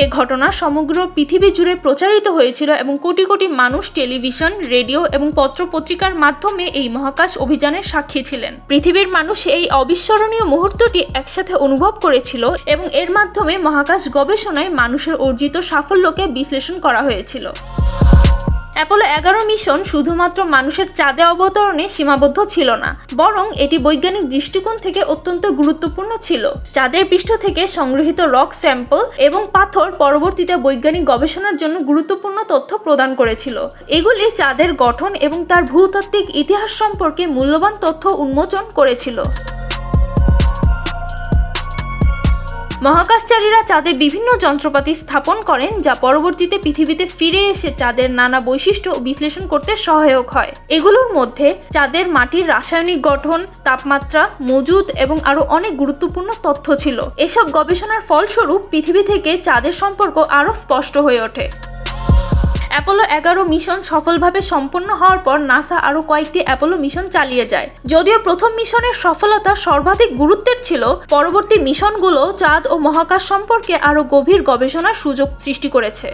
এ ঘটনা সমগ্র পৃথিবী জুড়ে প্রচারিত হয়েছিল এবং কোটি কোটি মানুষ টেলিভিশন, রেডিও এবং পত্রপত্রিকার মাধ্যমে এই মহাকাশ অভিযানের সাক্ষী ছিলেন। পৃথিবীর মানুষ এই অবিস্মরণীয় মুহূর্তটি একসাথে অনুভব করেছিল এবং এর মাধ্যমে মহাকাশ গবেষণায় মানুষের অর্জিত সাফল্যকে বিশ্লেষণ করা হয়েছিল। অ্যাপোলো এগারো মিশন শুধুমাত্র মানুষের চাঁদে অবতরণে সীমাবদ্ধ ছিল না, বরং এটি বৈজ্ঞানিক দৃষ্টিকোণ থেকে অত্যন্ত গুরুত্বপূর্ণ ছিল। চাঁদের পৃষ্ঠ থেকে সংগৃহীত রক স্যাম্পল এবং পাথর পরবর্তীতে বৈজ্ঞানিক গবেষণার জন্য গুরুত্বপূর্ণ তথ্য প্রদান করেছিল। এগুলি চাঁদের গঠন এবং তার ভূতাত্ত্বিক ইতিহাস সম্পর্কে মূল্যবান তথ্য উন্মোচন করেছিল। মহাকাশচারীরা চাঁদে বিভিন্ন যন্ত্রপাতি স্থাপন করেন, যা পরবর্তীতে পৃথিবীতে ফিরে এসে চাঁদের নানা বৈশিষ্ট্য বিশ্লেষণ করতে সহায়ক হয়। এগুলোর মধ্যে চাঁদের মাটির রাসায়নিক গঠন, তাপমাত্রা, মজুদ এবং আরও অনেক গুরুত্বপূর্ণ তথ্য ছিল। এসব গবেষণার ফলস্বরূপ পৃথিবী থেকে চাঁদের সম্পর্ক আরও স্পষ্ট হয়ে ওঠে। অ্যাপোলো এগারো মিশন সফলভাবে সম্পন্ন হওয়ার পর নাসা আরও কয়েকটি অ্যাপোলো মিশন চালিয়ে যায়। যদিও প্রথম মিশনের সফলতা সর্বাধিক গুরুত্বের ছিল, পরবর্তী মিশনগুলো চাঁদ ও মহাকাশ সম্পর্কে আরও গভীর গবেষণার সুযোগ সৃষ্টি করেছে।